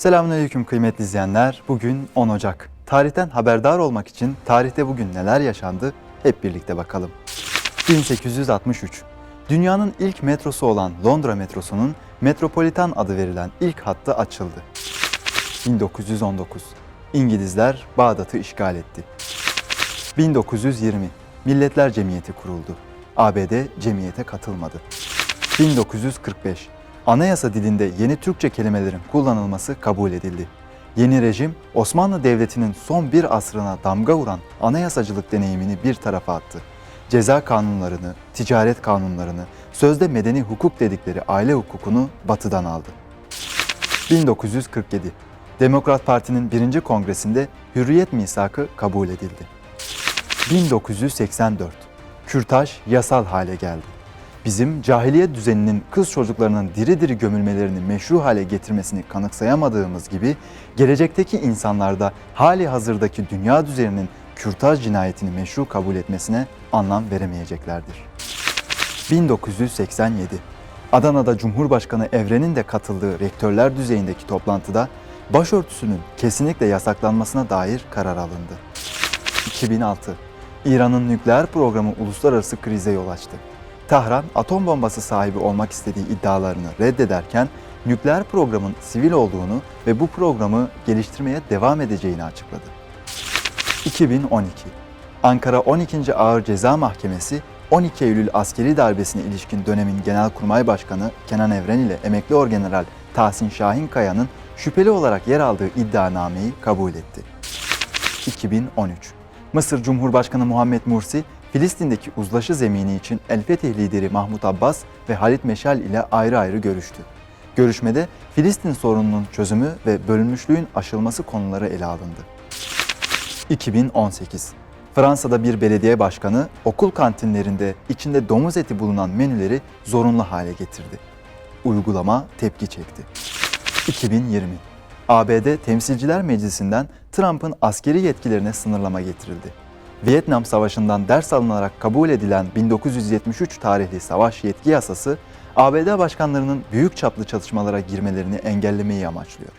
Selamünaleyküm kıymetli izleyenler. Bugün 10 Ocak. Tarihten haberdar olmak için tarihte bugün neler yaşandı hep birlikte bakalım. 1863. Dünyanın ilk metrosu olan Londra metrosunun Metropolitan adı verilen ilk hattı açıldı. 1919. İngilizler Bağdat'ı işgal etti. 1920. Milletler Cemiyeti kuruldu. ABD cemiyete katılmadı. 1945. Anayasa dilinde yeni Türkçe kelimelerin kullanılması kabul edildi. Yeni rejim Osmanlı Devleti'nin son bir asrına damga vuran anayasacılık deneyimini bir tarafa attı. Ceza kanunlarını, ticaret kanunlarını, sözde medeni hukuk dedikleri aile hukukunu batıdan aldı. 1947. Demokrat Parti'nin birinci kongresinde Hürriyet Misakı kabul edildi. 1984. Kürtaj yasal hale geldi. Bizim cahiliye düzeninin kız çocuklarının diri diri gömülmelerini meşru hale getirmesini kanıksayamadığımız gibi gelecekteki insanlarda hali hazırdaki dünya düzeninin kürtaj cinayetini meşru kabul etmesine anlam veremeyeceklerdir. 1987. Adana'da Cumhurbaşkanı Evren'in de katıldığı rektörler düzeyindeki toplantıda başörtüsünün kesinlikle yasaklanmasına dair karar alındı. 2006. İran'ın nükleer programı uluslararası krize yol açtı. Tahran, atom bombası sahibi olmak istediği iddialarını reddederken nükleer programın sivil olduğunu ve bu programı geliştirmeye devam edeceğini açıkladı. 2012. Ankara 12. Ağır Ceza Mahkemesi 12 Eylül askeri darbesine ilişkin dönemin Genelkurmay Başkanı Kenan Evren ile emekli orgeneral Tahsin Şahinkaya'nın şüpheli olarak yer aldığı iddianameyi kabul etti. 2013. Mısır Cumhurbaşkanı Muhammed Mursi, Filistin'deki uzlaşı zemini için El Fetih lideri Mahmut Abbas ve Halit Meşal ile ayrı ayrı görüştü. Görüşmede Filistin sorununun çözümü ve bölünmüşlüğün aşılması konuları ele alındı. 2018. Fransa'da bir belediye başkanı okul kantinlerinde içinde domuz eti bulunan menüleri zorunlu hale getirdi. Uygulama tepki çekti. 2020. ABD Temsilciler Meclisi'nden Trump'ın askeri yetkilerine sınırlama getirildi. Vietnam Savaşı'ndan ders alınarak kabul edilen 1973 tarihli savaş yetki yasası, ABD başkanlarının büyük çaplı çatışmalara girmelerini engellemeyi amaçlıyor.